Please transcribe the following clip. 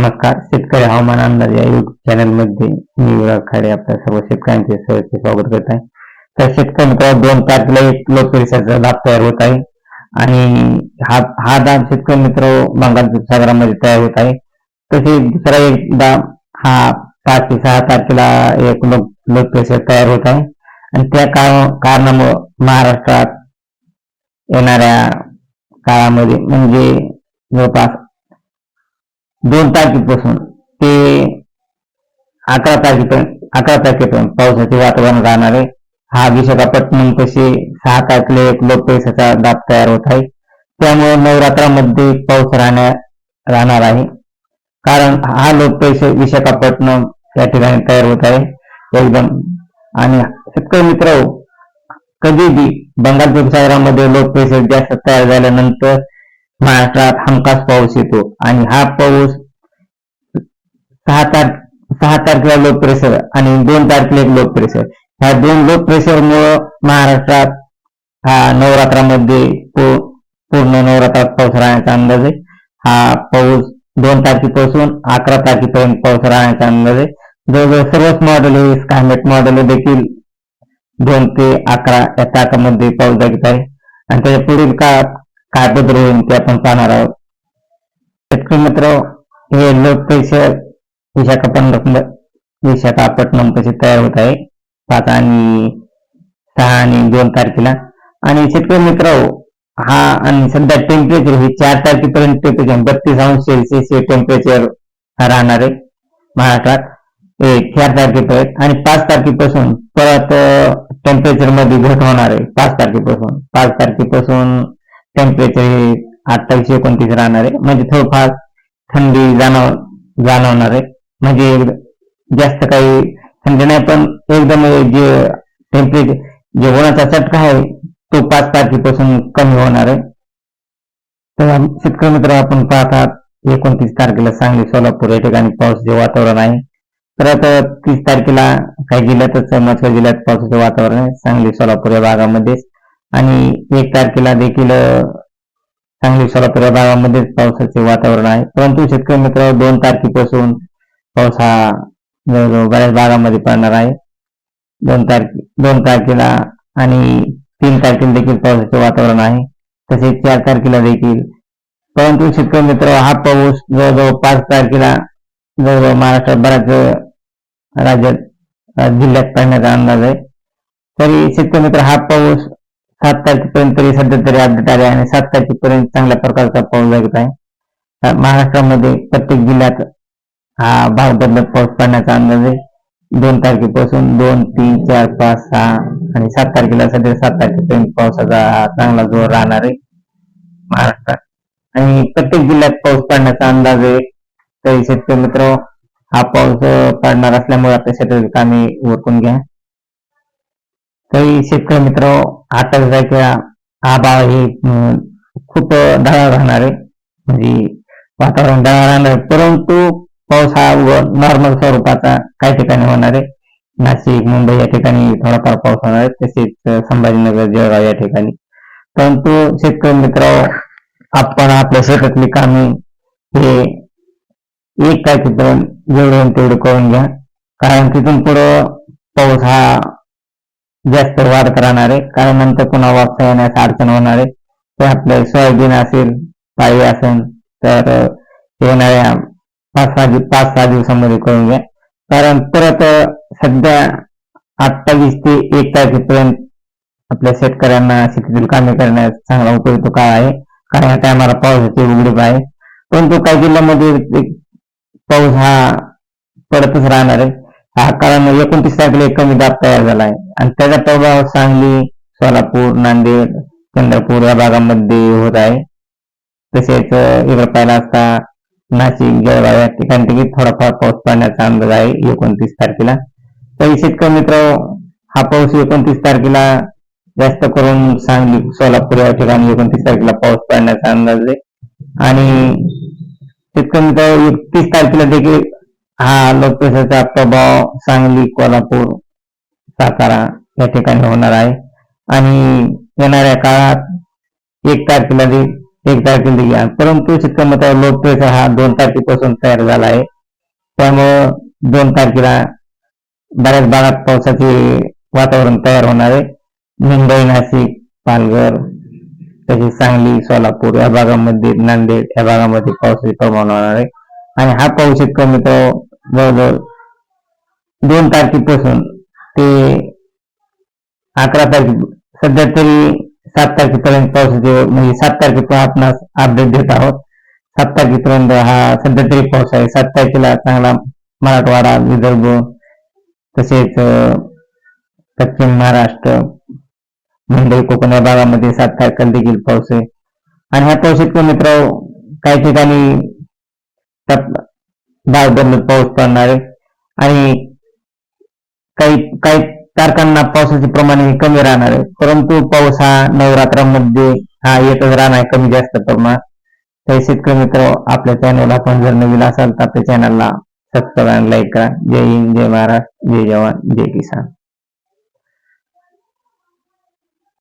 नमस्कार. शेतकरी हवामान अंदाज या युट्यूब चॅनलमध्ये मी खाडे आपल्या सर्व शेतकऱ्यांचे सहजचे स्वागत करत आहे. तर शेतकरी मित्रांनो दोन तारखेला एक लोकपरिषदेचा दाब तयार होत आहे आणि हा हा दाब शेतकरी मित्र बंगाल सागरामध्ये तयार होत आहे. तसेच दुसरा एक दाब हा पाच ते सहा तारखेला एक लोक लोकपरिषद तयार होत आहे. आणि त्या कारण कारणामुळे महाराष्ट्रात येणाऱ्या काळामध्ये म्हणजे जवळपास दोन तारखेपासून ते अकरा तारखेपर्यंत अकरा तारखेपर्यंत पावसाचे वातावरण राहणार आहे. हा विशाखापट्टणम कसे सहा तारखेला एक लोकपेसाचा दाब तयार होत आहे. त्यामुळे नवरात्रामध्ये पाऊस राहण्या राहणार आहे. कारण हा लोकपेश विशाखापट्टणम या ठिकाणी तयार होत आहे. एकदम. आणि शेतकरी मित्र हो, कधी बी बंगाल उपसागरामध्ये लोकपेश जास्त तयार झाल्यानंतर महाराष्ट्रात हमखास पाऊस येतो. आणि हा पाऊस सहा तार सहा तारखेला लो प्रेशर आणि दोन तारखेला एक लो प्रेशर. ह्या दोन लो प्रेशरमुळं महाराष्ट्रात हा नवरात्रामध्ये पूर्ण नवरात्रात पाऊस राहण्याचा अंदाज आहे. हा पाऊस दोन तारखेपासून अकरा तारखेपर्यंत पाऊस राहण्याचा अंदाज आहे. जवळजवळ सर्वच मॉडेल हे स्कायमेट मॉडेल देखील दोन ते अकरा या तारखामध्ये पाऊस दाखवत आहे. आणि त्याच्या पुढील काळात काय बदल होईल ते आपण पाहणार आहोत. शेतकरी मित्र हे लोक पैसे विशाखापट्टणम विशाखापट्टणम कसे तयार होत आहे? पाच आणि सहा आणि दोन तारखेला. आणि शेतकरी मित्र हा आणि सध्या टेम्परेचर हे चार तारखेपर्यंत टेम्परेचर बत्तीस अंश सेल्सिअस हे टेम्परेचर राहणार आहे महाराष्ट्रात. चार तारखेपर्यंत आणि पाच तारखेपासून परत टेम्परेचरमध्ये घट होणार आहे. पाच तारखेपासून. पाच तारखेपासून टेम्परेचर हे अठ्ठावीस एकोणतीस राहणार आहे. म्हणजे थोडंफार थंडी जाणव जाणवणार आहे. म्हणजे एक- जास्त काही थंडी नाही पण एकदम जे टेम्परेचर जे उन्हाचा चटका आहे तो पाच तारखेपासून कमी होणार आहे. तर शेतकरी मित्र आपण पाहतात एकोणतीस तारखेला सांगली सोलापूर या ठिकाणी पावसाचे वातावरण आहे. तर आता तीस तारखेला काही जिल्ह्यातच मच्छर जिल्ह्यात पावसाचे वातावरण आहे. सांगली सोलापूर या भागामध्येच आणि एक तारखेला देखील सांगली सोलापूर या भागामध्येच पावसाचे वातावरण आहे. परंतु शेतकरी मित्र दोन तारखेपासून पाऊस हा जवळजवळ बऱ्याच भागामध्ये पडणार आहे. दोन तारखे दोन तारखेला आणि तीन तारखेला देखील पावसाचे वातावरण आहे. तसेच चार तारखेला देखील. परंतु शेतकरी मित्र हा पाऊस जवळजवळ पाच तारखेला जवळजवळ महाराष्ट्रात बऱ्याच राज्यात जिल्ह्यात पडण्याचा अंदाज आहे. तरी शेतकरी मित्र हा पाऊस सात तारखेपर्यंत तरी सध्या तरी अपडेट आले आणि सात तारखेपर्यंत चांगल्या प्रकारचा पाऊस लागत आहे. महाराष्ट्रामध्ये प्रत्येक जिल्ह्यात हा भाग बदलत पाऊस पडण्याचा अंदाज आहे. दोन तारखेपासून दोन तीन चार पाच सहा आणि सात तारखेला सध्या सात तारखेपर्यंत पावसाचा चांगला जोर राहणार आहे महाराष्ट्रात. आणि प्रत्येक जिल्ह्यात पाऊस पडण्याचा अंदाज आहे. तरी शेतकरी मित्र हा पाऊस पडणार असल्यामुळे आपल्या शेतातील कामे उरकून घ्या. काही शेतकरी मित्र आता किंवा हा भाव हे खूप दळा राहणार आहे. म्हणजे वातावरण दळा राहणार परंतु पाऊस हा नॉर्मल स्वरूपाचा काही ठिकाणी होणार आहे. नाशिक मुंबई या ठिकाणी थोडाफार पाऊस होणार आहे. तसेच संभाजीनगर जळगाव या ठिकाणी. परंतु शेतकरी मित्र आपण आपल्या शेतातली कामे हे एक काय चित्र जेवढं तेवढं करून घ्या. कारण तिथून पुढं पाऊस हा जास्त वाढत राहणार आहे कारण नंतर पुन्हा वापसा येण्यास अडचण होणार आहे ते आपलं सोयाबीन असेल पाळी असेल तर येणाऱ्या पाच सहा पाच सहा दिवसामध्ये करून घ्या. कारण परत सध्या अठ्ठावीस ते एक तारखेपर्यंत आपल्या शेतकऱ्यांना शेतीतील कामे करण्यास चांगला उपयुक्त काळ आहे. कारण या टायमाला पावसाची उघडीप आहे. परंतु काही जिल्ह्यामध्ये पाऊस हा पडतच राहणार आहे. कारण एकोणतीस तारखेला एक कमी दाब तयार झाला आहे आणि त्याचा प्रभाव सांगली सोलापूर नांदेड चंद्रपूर या भागामध्ये होत आहे. तसेच इकडे पाहिला असता नाशिक जळगाव या ठिकाणी थोडाफार पाऊस पडण्याचा अंदाज आहे एकोणतीस तारखेला. तरी शेतकरी मित्र हा पाऊस एकोणतीस तारखेला जास्त करून सांगली सोलापूर या ठिकाणी एकोणतीस तारखेला पाऊस पडण्याचा अंदाज आहे. आणि शेतकरी मित्र एकतीस तारखेला देखील हा लोकप्रशाचा प्रभाव सांगली कोल्हापूर सातारा या ठिकाणी होणार आहे. आणि येणाऱ्या काळात एक तारखेला एक तारखेला देखील परंतु शेतकरी मित्रांनो हा दोन तारखेपासून तयार झाला आहे. त्यामुळं दोन तारखेला बऱ्याच भागात पावसाचे वातावरण तयार होणार आहे. मुंबई नाशिक पालघर तसेच सांगली सोलापूर या भागामध्ये नांदेड या भागामध्ये पावसाचे प्रमाण होणार आहे. आणि हा पाऊस इतका मित्र जवळजवळ दोन तारखेपासून ते अकरा तारखे सध्या तरी सात तारखेपर्यंत पावसाचे म्हणजे सात तारखेपर्यंत आपणास अपडेट देत आहोत. सात तारखेपर्यंत हा सध्या तरी पाऊस आहे. सात तारखेला चांगला मराठवाडा विदर्भ तसेच पश्चिम महाराष्ट्र मुंबई कोकण या भागामध्ये सात तारखेला देखील पाऊस आहे. आणि ह्या पाऊस शेतकरी मित्र काही ठिकाणी भाग डाग बदलत पाऊस पडणार आहे आणि काही काही तारखांना पावसाचे प्रमाण हे कमी राहणार आहे. परंतु पाऊस हा नवरात्रामध्ये हा येतच राहणार आहे कमी जास्त प्रमाणात तर शेतकरी मित्र आपल्या चॅनलला आपण जर नवीन असाल तर आपल्या चॅनलला सबस्क्राईब लाईक करा. जय हिंद जय महाराष्ट्र जय जवान जय किसान.